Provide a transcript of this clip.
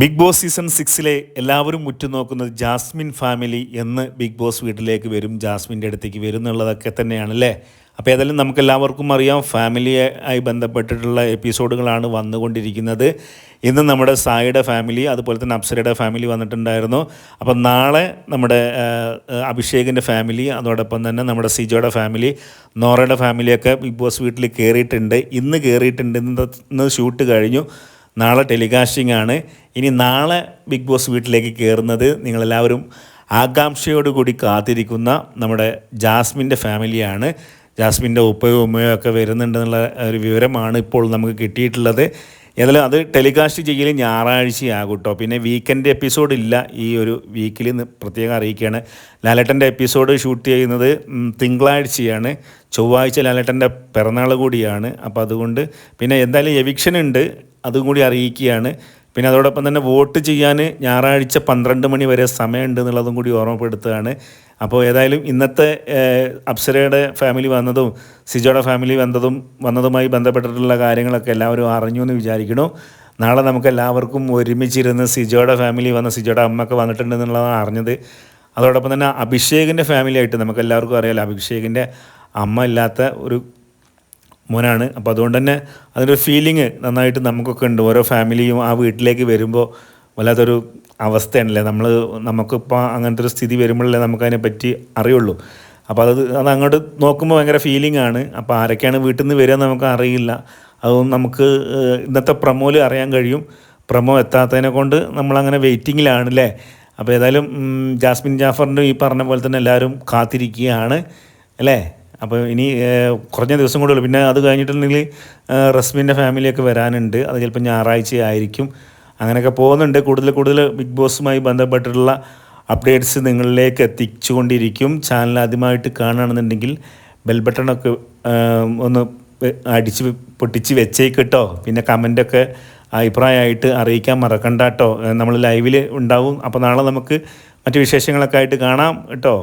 Big boss season സിക്സിലെ എല്ലാവരും ഉറ്റുനോക്കുന്നത് ജാസ്മിൻ ഫാമിലി എന്ന് ബിഗ് ബോസ് വീട്ടിലേക്ക് വരും ജാസ്മിന്റെ അടുത്തേക്ക് വരും എന്നുള്ളതൊക്കെ തന്നെയാണ് അല്ലേ? അപ്പോൾ ഏതായാലും നമുക്ക് എല്ലാവർക്കും അറിയാം ഫാമിലിയെ ആയി ബന്ധപ്പെട്ടിട്ടുള്ള എപ്പിസോഡുകളാണ് വന്നുകൊണ്ടിരിക്കുന്നത്. ഇന്ന് നമ്മുടെ സായിയുടെ ഫാമിലി അതുപോലെ തന്നെ അപ്സരയുടെ ഫാമിലി വന്നിട്ടുണ്ടായിരുന്നു. അപ്പം നാളെ നമ്മുടെ അഭിഷേകിന്റെ ഫാമിലി അതോടൊപ്പം തന്നെ നമ്മുടെ സിജോയുടെ ഫാമിലി നോറയുടെ ഫാമിലിയൊക്കെ ബിഗ് ബോസ് വീട്ടിൽ കയറിയിട്ടുണ്ട്. ഇന്ന് കയറിയിട്ടുണ്ട് ഇന്ന് ഷൂട്ട് കഴിഞ്ഞു. നാളെ ടെലികാസ്റ്റിംഗ് ആണ് ഇനി നാളെ ബിഗ് ബോസ് വീട്ടിലേക്ക് കയറുന്നത് നിങ്ങളെല്ലാവരും ആകാംക്ഷയോടുകൂടി കാത്തിരിക്കുന്ന നമ്മുടെ ജാസ്മിന്റെ ഫാമിലിയാണ്. ജാസ്മിന്റെ ഉപ്പയോ ഉമ്മയോ ഒക്കെ വരുന്നുണ്ടെന്നുള്ള ഒരു വിവരമാണ് ഇപ്പോൾ നമുക്ക് കിട്ടിയിട്ടുള്ളത്. ഏതായാലും അത് ടെലികാസ്റ്റ് ചെയ്യൽ ഞായറാഴ്ചയാകും കേട്ടോ. പിന്നെ വീക്കെൻഡ് എപ്പിസോഡ് ഇല്ല ഈ ഒരു വീക്കിൽ പ്രത്യേകം അറിയിക്കുകയാണ്. ലാലേട്ടന്റെ എപ്പിസോഡ് ഷൂട്ട് ചെയ്യുന്നത് തിങ്കളാഴ്ചയാണ്. ചൊവ്വാഴ്ച ലാലേട്ടന്റെ പിറന്നാൾ കൂടിയാണ്. അപ്പോൾ അതുകൊണ്ട് പിന്നെ എന്തായാലും എവിക്ഷൻ ഉണ്ട്. അതും കൂടി അറിയിക്കുകയാണ്. പിന്നെ അതോടൊപ്പം തന്നെ വോട്ട് ചെയ്യാൻ ഞായറാഴ്ച പന്ത്രണ്ട് മണി വരെ സമയമുണ്ട് എന്നുള്ളതും കൂടി ഓർമ്മപ്പെടുത്തുകയാണ്. അപ്പോൾ ഏതായാലും ഇന്നത്തെ അപ്സരയുടെ ഫാമിലി വന്നതും സിജോയുടെ ഫാമിലി വന്നതും വന്നതുമായി ബന്ധപ്പെട്ടിട്ടുള്ള കാര്യങ്ങളൊക്കെ എല്ലാവരും അറിഞ്ഞു എന്ന് വിചാരിക്കണു നാളെ നമുക്ക് എല്ലാവർക്കും ഒരുമിച്ചിരുന്ന് സിജോയുടെ ഫാമിലി വന്ന സിജോയുടെ അമ്മയൊക്കെ വന്നിട്ടുണ്ട് എന്നുള്ളതാണ് അറിഞ്ഞത്. അതോടൊപ്പം തന്നെ അഭിഷേകിന്റെ ഫാമിലി ആയിട്ട് നമുക്ക് എല്ലാവർക്കും അറിയാലോ. അഭിഷേകിന്റെ അമ്മ ഇല്ലാത്ത ഒരു മോനാണ്. അപ്പോൾ അതുകൊണ്ട് തന്നെ അതിന്റെ ഫീലിംഗ് നന്നായിട്ട് നമുക്കൊക്കെ ഉണ്ട്. ഓരോ ഫാമിലിയും ആ വീട്ടിലേക്ക് വരുമ്പോൾ വല്ലാത്തൊരു അവസ്ഥയാണല്ലേ? നമ്മൾ നമുക്കിപ്പോൾ അങ്ങനത്തെ ഒരു സ്ഥിതി വരുമ്പോഴല്ലേ നമുക്കതിനെ പറ്റി അറിയുള്ളൂ. അപ്പോൾ അത് അത് അങ്ങോട്ട് നോക്കുമ്പോൾ ഭയങ്കര ഫീലിംഗ് ആണ്. അപ്പോൾ ആരൊക്കെയാണ് വീട്ടിൽ നിന്ന് വരിക നമുക്ക് അറിയില്ല. അതും നമുക്ക് ഇന്നത്തെ പ്രമോയിൽ അറിയാൻ കഴിയും. പ്രമോ എത്താത്തതിനെ കൊണ്ട് നമ്മളങ്ങനെ വെയിറ്റിങ്ങിലാണ് അല്ലേ അപ്പോൾ ഏതായാലും ജാസ്മിൻ ജാഫറിന്റെ ഈ പറഞ്ഞ പോലെ തന്നെ എല്ലാവരും കാത്തിരിക്കുകയാണ്. അല്ലേ? അപ്പോൾ ഇനി കുറഞ്ഞ ദിവസം കൂടെ പിന്നെ അത് കഴിഞ്ഞിട്ടുണ്ടെങ്കിൽ റസ്മിന്റെ ഫാമിലിയൊക്കെ വരാനുണ്ട്. അത് ചിലപ്പോൾ ഞായറാഴ്ച ആയിരിക്കും. അങ്ങനെയൊക്കെ പോകുന്നുണ്ട്. കൂടുതൽ കൂടുതൽ ബിഗ് ബോസുമായി ബന്ധപ്പെട്ടിട്ടുള്ള അപ്ഡേറ്റ്സ് നിങ്ങളിലേക്ക് എത്തിച്ചുകൊണ്ടിരിക്കും. ചാനൽ ആദ്യമായിട്ട് കാണുകയാണെന്നുണ്ടെങ്കിൽ ബെൽ ബട്ടണൊക്കെ ഒന്ന് അടിച്ച് പൊട്ടിച്ച് വെച്ചേക്ക് കേട്ടോ. പിന്നെ കമന്റൊക്കെ അഭിപ്രായമായിട്ട് അറിയിക്കാൻ മറക്കണ്ട കേട്ടോ. നമ്മൾ ലൈവിൽ ഉണ്ടാവും. അപ്പോൾ നാളെ നമുക്ക് മറ്റു വിശേഷങ്ങളൊക്കെ ആയിട്ട് കാണാം കേട്ടോ.